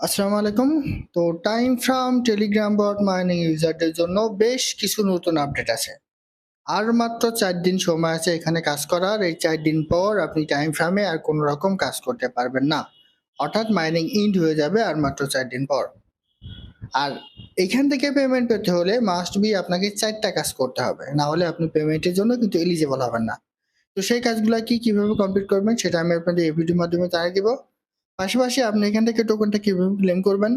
আসসালামু আলাইকুম। তো time farm Telegram bot mining ইউজারদের জন্য বেশ কিছু নতুন আপডেট আছে। আর মাত্র চার দিন সময় আছে এখানে কাজ করার। এই চার দিন পর আপনি টাইম ফ্রামে আর কোনো রকম কাজ করতে পারবেন না। অর্থাৎ মাইনিং ইন্ড হয়ে যাবে আর মাত্র চার দিন পর। আর এখান থেকে পেমেন্ট পেতে হলে মাস্ট বি আপনাকে চারটা কাজ করতে হবে। না হলে আপনি পেমেন্টের জন্য কিন্তু এলিজেবল হবেন না। তো সেই কাজগুলো কি কীভাবে কমপ্লিট করবেন সেটা আমি আপনাদের এই ভিডিওর মাধ্যমে জানিয়ে দিব। পাশাপাশি আপনি এখান থেকে টোকেনটা কীভাবে ক্লেম করবেন,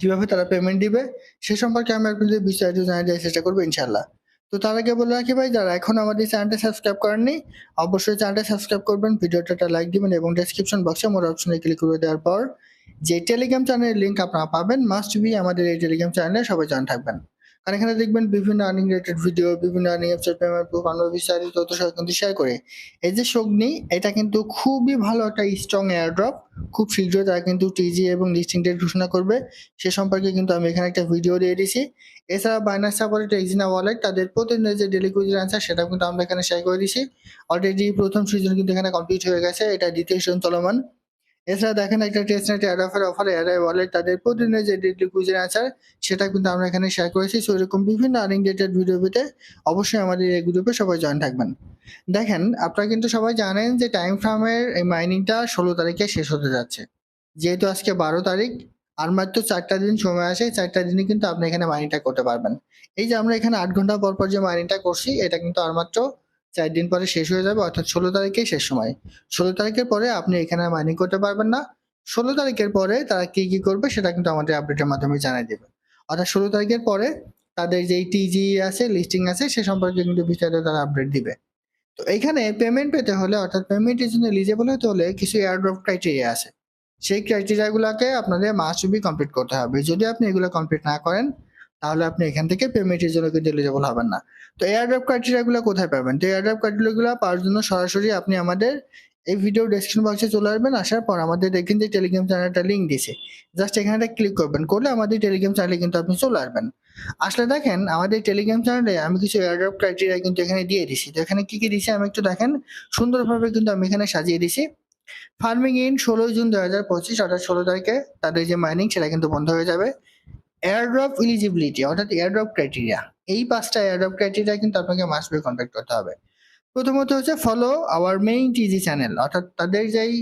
কীভাবে তারা পেমেন্ট দিবে, সে সম্পর্কে আমি আপনাদের বিস্তারিত জানিয়ে দেওয়ার চেষ্টা করব ইনশাল্লাহ তো তার আগে বলে রাখি ভাই, যারা এখন আমাদের চ্যানেলটা সাবস্ক্রাইব করেননি, অবশ্যই চ্যানেলটা সাবস্ক্রাইব করবেন ভিডিওটা লাইক দিবেন এবং ডেসক্রিপশন বক্সে মোর অপশনে ক্লিক করে দেওয়ার পর যে টেলিগ্রাম চ্যানেলের লিঙ্ক আপনারা পাবেন মাস্ট বি আমাদের এই টেলিগ্রাম চ্যানেলে সবাই জয়েন থাকবেন। কারণ এখানে দেখবেন বিভিন্ন আর্নিং রিলেটেড ভিডিও বিভিন্ন আর্নিং অ্যাপসের পেমেন্ট প্রুফ আনো বিস্তারিত তথ্য সহ কিন্তু শেয়ার করে। এই যে শগ্নি এটা কিন্তু খুবই ভালো একটা স্ট্রং এয়ারড্রপ খুব শীঘ্রই তারা কিন্তু টিজি এবং লিস্টিং ডেট ঘোষণা করবে। সে সম্পর্কে কিন্তু আমি এখানে একটা ভিডিও দিয়ে দিয়েছি এছাড়া বাইনাস সাপোর্টেড এক্সিনা ওয়ালেট তাদের প্রতিদিনের যে ডেলি কুইজের অ্যান্সার সেটাও কিন্তু আমরা এখানে শেয়ার করে দিয়েছি অলরেডি প্রথম সিজন কিন্তু এখানে কমপ্লিট হয়ে গেছে। এটা দ্বিতীয় সিজন চলমান। এছাড়া দেখেন একটা test net ad offer offer wallet তাদের প্রতিদিনের যে ডেলি কুইজের অ্যান্সার সেটা কিন্তু আমরা এখানে শেয়ার করেছি। সো এরকম বিভিন্ন আর্নিং রিলেটেড ভিডিও পেতে অবশ্যই আমাদের এই গ্রুপে সবাই জয়েন থাকবেন। দেখেন, আপনারা কিন্তু সবাই জানেন যে টাইম ফ্রামের এই মাইনিংটা ষোলো তারিখে শেষ হতে যাচ্ছে। যেহেতু আজকে বারো তারিখ, আর মাত্র চারটা দিন সময় আসে চারটা দিনে কিন্তু আপনি এখানে মাইনিংটা করতে পারবেন। এই যে আমরা এখানে আট ঘণ্টা পর পর যে মাইনিংটা করছি, এটা কিন্তু আর মাত্র চার দিন পরে শেষ হয়ে যাবে, অর্থাৎ ষোলো তারিখেই শেষ সময়। ষোলো তারিখের পরে আপনি এখানে মাইনিং করতে পারবেন না। ষোলো তারিখের পরে তারা কি কি করবে সেটা কিন্তু আমাদের আপডেটের মাধ্যমে জানিয়ে দেবে। অর্থাৎ ষোলো তারিখের পরে তাদের যেই টিজি আছে লিস্টিং আছে, সে সম্পর্কে কিন্তু বিস্তারিত তারা আপডেট দিবে। তো এখানে পেমেন্ট পেতে হলে, অর্থাৎ পেমেন্টের জন্য এলিজেবল হতে হলে কিছু এয়ারড্রপ ক্রাইটেরিয়া আছে। সেই ক্রাইটেরিয়াগুলোকে আপনাদের মাস্ট বি কমপ্লিট করতে হবে। যদি আপনি এগুলো কমপ্লিট না করেন তাহলে আপনি এখান থেকে পেমেন্টের জন্য কিন্তু এলিজেবল হবেন না। তো এয়ারড্রপ ক্রাইটেরিয়াগুলো কোথায় পাবেন? তো এয়ারড্রপ ক্রাইটেরিয়াগুলো পাওয়ার জন্য সরাসরি আপনি আমাদের এই ভিডিও ডেসক্রিপশন বক্সে চলে আসবেন, আসার পর আমাদের দেখেন যে টেলিগ্রাম চ্যানেলটা লিঙ্ক দিয়েছে জাস্ট এখানে ক্লিক করবেন, করলে আমাদের টেলিগ্রাম চ্যানেলে কিন্তু আপনি চলে আসবেন। আসলে দেখেন, আমাদের টেলিগ্রাম চ্যানেলে আমি কিছু এয়ারড্রপ ক্রাইটেরিয়া কিন্তু এখানে দিয়ে দিছি। তো এখানে কি কি দিছি? আমি একটু দেখেন, সুন্দরভাবে কিন্তু আমি এখানে সাজিয়ে দিছি। ফার্মিং ইন ষোলোই জুন দু হাজার পঁচিশ, অর্থাৎ ষোলো তারিখে তাদের যে মাইনিং সেটা কিন্তু বন্ধ হয়ে যাবে। এয়ারড্রপ ইলিজিবিলিটি অর্থাৎ এয়ারড্রপ ক্রাইটেরিয়া এই পাঁচটা এয়ারড্রপ ক্রাইটেরিয়া কিন্তু আপনাকে মাস্ট বি কন্ট্যাক্ট করতে হবে। প্রথমত হচ্ছে follow our main TG channel অর্থাৎ তাদের যেই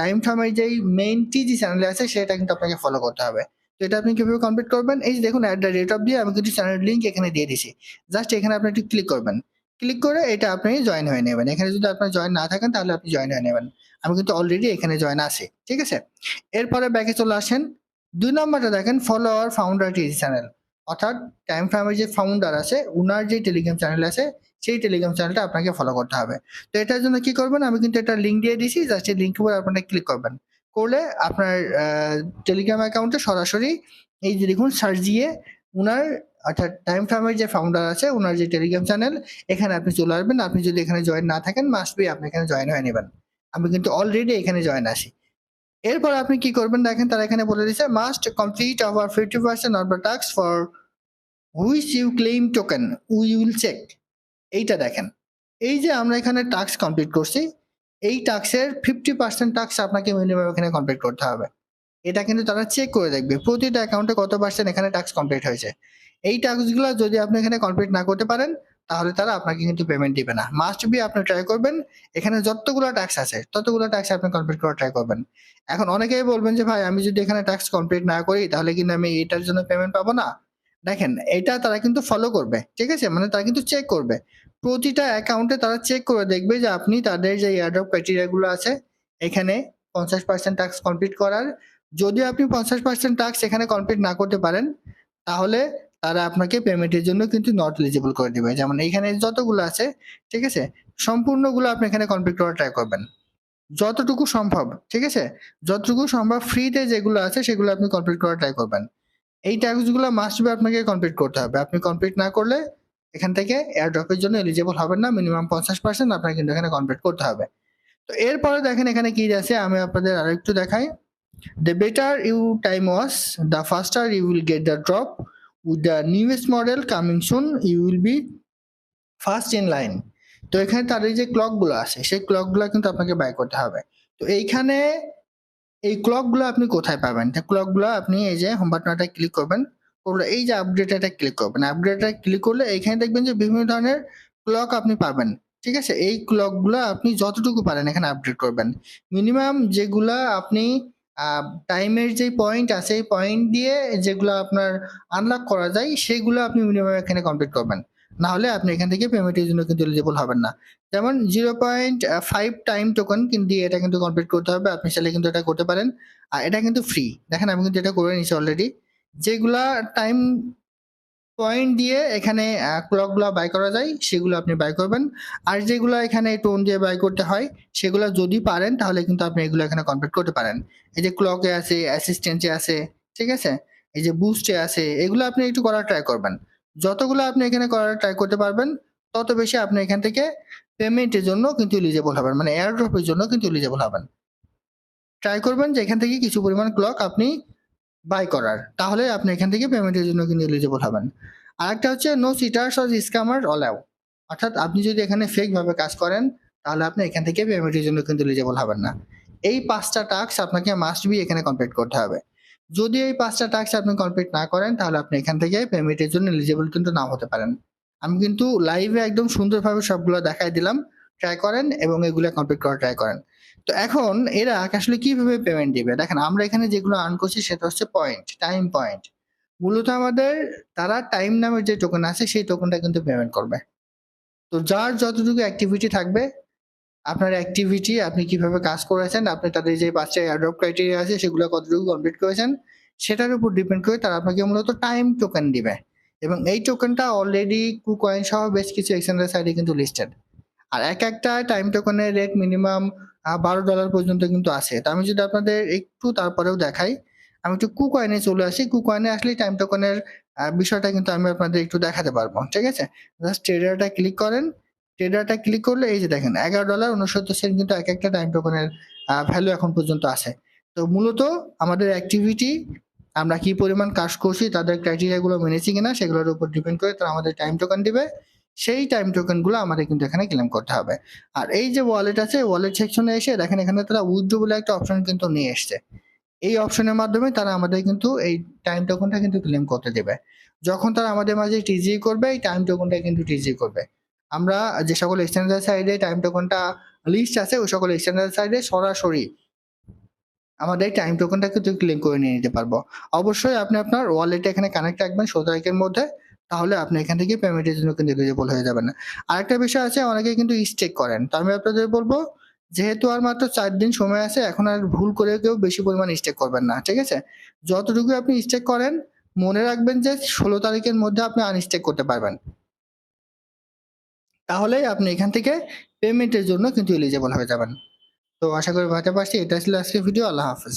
টাইম ফ্রামের যেই মেইন টিজি চ্যানেল আছে, সেটা কিন্তু আপনাকে ফলো করতে হবে। তো এটা আপনি কীভাবে কমপ্লিট করবেন? এই দেখুন অ্যাট দ্য রেট অফ দিয়ে আমি কিছু চ্যানেল লিঙ্ক এখানে দিয়ে দিছি। জাস্ট এখানে আপনি একটু ক্লিক করবেন। ক্লিক করে এটা আপনি জয়েন হয়ে নেবেন। এখানে যদি আপনার জয়েন না থাকেন, তাহলে আপনি জয়েন হয়ে নেবেন। আমি কিন্তু অলরেডি এখানে জয়েন আছি, ঠিক আছে? এরপরে ব্যাকে চলে আসেন। দুই নম্বরটা দেখেন follow our founder TV channel অর্থাৎ টাইম ফ্রামের যে ফাউন্ডার আছে, উনার যে টেলিগ্রাম চ্যানেল আছে, সেই টেলিগ্রাম চ্যানেলটা আপনাকে ফলো করতে হবে। তো এটার জন্য কি করবেন? আমি কিন্তু একটা লিঙ্ক দিয়ে দিছি জাস্ট এই লিঙ্কের উপর আপনারা ক্লিক করবেন। করলে আপনার টেলিগ্রাম অ্যাকাউন্টে সরাসরি এই যে দেখুন সার্চ দিয়ে উনার, অর্থাৎ টাইম ফ্রামের যে ফাউন্ডার আছে ওনার যে টেলিগ্রাম চ্যানেল এখানে আপনি চলে আসবেন। আপনি যদি এখানে জয়েন না থাকেন মাস্ট বি আপনি এখানে জয়েন হয়ে নেবেন। আমি কিন্তু অলরেডি এখানে জয়েন আসি এরপর আপনি কি করবেন দেখেন, তারা এখানে বলে দিচ্ছে must complete our fifty percent of task for which you claim token we will check এইটা দেখেন। এই যে আমরা এখানে টাস্ক কমপ্লিট করছি, এই টাস্কের ফিফটি পার্সেন্ট টাস্ক আপনাকে মিনিমাম এখানে কমপ্লিট করতে হবে। এটা কিন্তু তারা চেক করে দেখবে। প্রতিটা অ্যাকাউন্টে কত পার্সেন্ট এখানে টাস্ক কমপ্লিট হয়েছে? এই টাস্কগুলো যদি আপনি এখানে কমপ্লিট না করতে পারেন তাহলে তারা আপনাকে কিন্তু পেমেন্ট দিবে না। মাস্ট বি আপনি ট্রাই করবেন, এখানে যতগুলো ট্যাক্স আছে, ততগুলো ট্যাক্স আপনি কমপ্লিট করার ট্রাই করবেন। এখন অনেকেই বলবেন যে, ভাই, আমি যদি এখানে ট্যাক্স কমপ্লিট না করি, তাহলে কিন্তু আমি এটার জন্য পেমেন্ট পাবো না? দেখেন, এটা তারা কিন্তু ফলো করবে, ঠিক আছে? মানে তারা কিন্তু চেক করবে। প্রতিটা অ্যাকাউন্টে তারা চেক করে দেখবে যে, আপনি তাদের যে এয়ারড্রপ ক্রাইটেরিয়াগুলো আছে, এখানে পঞ্চাশ পার্সেন্ট ট্যাক্স কমপ্লিট করার। যদি আপনি পঞ্চাশ পার্সেন্ট ট্যাক্স এখানে কমপ্লিট না করতে পারেন, তাহলে তারা আপনাকে পেমেন্টের জন্য কিন্তু নট এলিজিবল করে দিবে। যেমন এইখানে যতগুলো আছে, ঠিক আছে? সম্পূর্ণগুলো আপনি এখানে কমপ্লিট করার ট্রাই করবেন। যতটুকু সম্ভব, ঠিক আছে? যতটুকু সম্ভব ফ্রিতে যেগুলো আছে, সেগুলো আপনি কমপ্লিট করার ট্রাই করবেন। এই ট্যাক্সগুলো মাস্ট বি আপনাকে কমপ্লিট করতে হবে। আপনি কমপ্লিট না করলে এখান থেকে এয়ারড্রপের জন্য এলিজিবল হবেন না। মিনিমাম পঞ্চাশ পার্সেন্ট আপনাকে কিন্তু এখানে কমপ্লিট করতে হবে। তো এরপরে দেখেন এখানে কি আছে, আমি আপনাদের আরেকটু দেখাই। The better you time was the faster you will get the drop with the newest model coming soon you will be first in line তো এখানে এই যে ক্লকগুলো আছে, সেই ক্লকগুলো কিন্তু আপনাকে বাই করতে হবে। তো এইখানে এই ক্লকগুলো আপনি কোথায় পাবেন? ক্লকগুলো আপনি এই যে হোম বাটনটা ক্লিক করবেন। করলে এই যে আপডেট এটা ক্লিক করবেন। আপডেটটা ক্লিক করলে এখানে দেখবেন যে বিভিন্ন ধরনের ক্লক আপনি পাবেন। ঠিক আছে? এই ক্লকগুলো আপনি যতটুকু পারেন এখানে আপডেট করবেন। মিনিমাম যেগুলা আপনি টাইমের যে পয়েন্ট আছে, এই পয়েন্ট দিয়ে যেগুলো আপনার আনলক করা যায়, সেগুলো আপনি মিনিমাম এখানে কমপ্লিট করবেন। না হলে আপনি এখান থেকে পেমেন্টের জন্য কিন্তু এলিজিবল হবেন না। যেমন zero point five time token কিন্তু দিয়ে এটা কিন্তু কমপ্লিট করতে হবে, আপনি চাইলে কিন্তু এটা করতে পারেন। আর এটা কিন্তু ফ্রি দেখেন আমি কিন্তু এটা করে নিচ্ছি অলরেডি যেগুলা টাইম পয়েন্ট দিয়ে এখানে ক্লকগুলো বাই করা যায়, সেগুলো আপনি বাই করবেন। আর যেগুলো এখানে টোন দিয়ে বাই করতে হয়, সেগুলো যদি পারেন, তাহলে কিন্তু আপনি এগুলো এখানে কমপ্লিট করতে পারেন। এই যে ক্লকে আছে অ্যাসিস্ট্যান্টে আছে, ঠিক আছে? এই যে বুস্টে আছে, এগুলো আপনি একটু করার ট্রাই করবেন। যতগুলো আপনি এখানে করার ট্রাই করতে পারবেন, তত বেশি আপনি এখান থেকে পেমেন্টের জন্য কিন্তু এলিজেবল হবেন মানে এয়ারড্রপের জন্য কিন্তু এলিজেবল হবেন। ট্রাই করবেন যে এখান থেকে কিছু পরিমাণ ক্লক আপনি বাই করার। তাহলে আপনি এখান থেকে পেমেন্টের জন্য কিন্তু এলিজেবল হবেন। আর একটা হচ্ছে no cheaters or scammer allow অর্থাৎ আপনি যদি এখানে ফেক ভাবে কাজ করেন, তাহলে আপনি এখান থেকে পেমেন্টের জন্য কিন্তু এলিজিবল হবেন না। এই পাঁচটা টাস্ক আপনাকে মাস্ট বি এখানে কমপ্লিট করতে হবে। যদি এই পাঁচটা টাস্ক আপনি কমপ্লিট না করেন, তাহলে আপনি এখান থেকে পেমেন্টের জন্য এলিজেবল কিন্তু না হতে পারেন। আমি কিন্তু লাইভে একদম সুন্দরভাবে সবগুলো দেখাই দিলাম। ট্রাই করেন এবং এগুলো কমপ্লিট করার ট্রাই করেন। তো এখন এরা আসলে কীভাবে পেমেন্ট দিবে? দেখেন, আমরা এখানে যেগুলো আর্ন করছি সেটা হচ্ছে পয়েন্ট টাইম পয়েন্ট মূলত আমাদের, তারা টাইম নামের যে টোকেন আছে, সেই টোকেনটা কিন্তু পেমেন্ট করবে। তো যার যতটুকু অ্যাক্টিভিটি থাকবে, আপনার অ্যাক্টিভিটি আপনি কীভাবে কাজ করেছেন, আপনি তাদের যে পাঁচটা অ্যাডপ ক্রাইটেরিয়া আছে, সেগুলো কতটুকু কমপ্লিট করেছেন, সেটার উপর ডিপেন্ড করে তারা আপনাকে মূলত টাইম টোকেন দিবে। এবং এই টোকেনটা অলরেডি কুকয়েন সহ বেশ কিছু এক্সচেঞ্জের সাইডে কিন্তু লিস্টেড আর এক একটা টাইম টোকেনের রেট মিনিমাম বারো ডলার পর্যন্ত কিন্তু আছে। তো আমি যদি আপনাদের একটু তারপরেও দেখাই, আমি একটু কুকয়েনে চলে আসি। কুকয়েনে আসলে টাইম টোকনের বিষয়টা কিন্তু আমি আপনাদের একটু দেখাতে পারব, ঠিক আছে? জাস্ট ট্রেডারটা ক্লিক করেন। ট্রেডারটা ক্লিক করলে এই যে দেখেন, এগারো ডলার উনসত্তর সেন্ট কিন্তু এক একটা টাইম টোকনের ভ্যালু এখন পর্যন্ত আছে। তো মূলত আমাদের অ্যাক্টিভিটি আমরা কি পরিমাণ কাজ করছি, তাদের ক্রাইটেরিয়াগুলো মেনেছি কিনা, সেগুলোর উপর ডিপেন্ড করে তারা আমাদের টাইম টোকেন দিবে। সেই টাইম টোকেনগুলো আমাদের কিন্তু এখানে ক্লেম করতে হবে। আর এই যে ওয়ালেট আছে ওয়ালেট সেকশনে এসে দেখেন এখানে তারা উইথড্রো বলে একটা অপশন কিন্তু নিয়ে এসছে। এই অপশনের মাধ্যমে তারা আমাদের কিন্তু এই টাইম টোকেনটা কিন্তু ক্লেম করতে দেবে। যখন তারা আমাদের মাঝে টিজি করবে, এই টাইম টোকেনটা কিন্তু টিজি করবে। আমরা যে সকল এক্সচেঞ্জের সাইডে টাইম টোকেনটা লিস্ট আছে, ওই সকল এক্সচেঞ্জের সাইডে সরাসরি আমাদের টাইম টোকেনটা কিন্তু ক্লেম করে নিয়ে নিতে পারব। অবশ্যই আপনি আপনার ওয়ালেটে এখানে কানেক্ট রাখবেন সতেরো তারিখের মধ্যে। তাহলে আপনি এখান থেকে পেমেন্টের জন্য কিন্তু এলিজিবল হয়ে যাবেন আরেকটা বিষয় আছে অনেকে কিন্তু স্টেক করেন। তো আমি আপনাদের বলব, যেহেতু আর মাত্র চার দিন সময় আছে, এখন আর ভুল করে কেউ বেশি পরিমাণ স্টেক করবেন না, ঠিক আছে? যতটুকু আপনি স্টেক করেন, মনে রাখবেন যে ষোলো তারিখের মধ্যে আপনি আনস্টেক করতে পারবেন। তাহলেই আপনি এখান থেকে পেমেন্টের জন্য কিন্তু এলিজিবল হয়ে যাবেন। তো আশা করি ভাতে পারছি এটা ছিল আজকের ভিডিও আল্লাহ হাফেজ।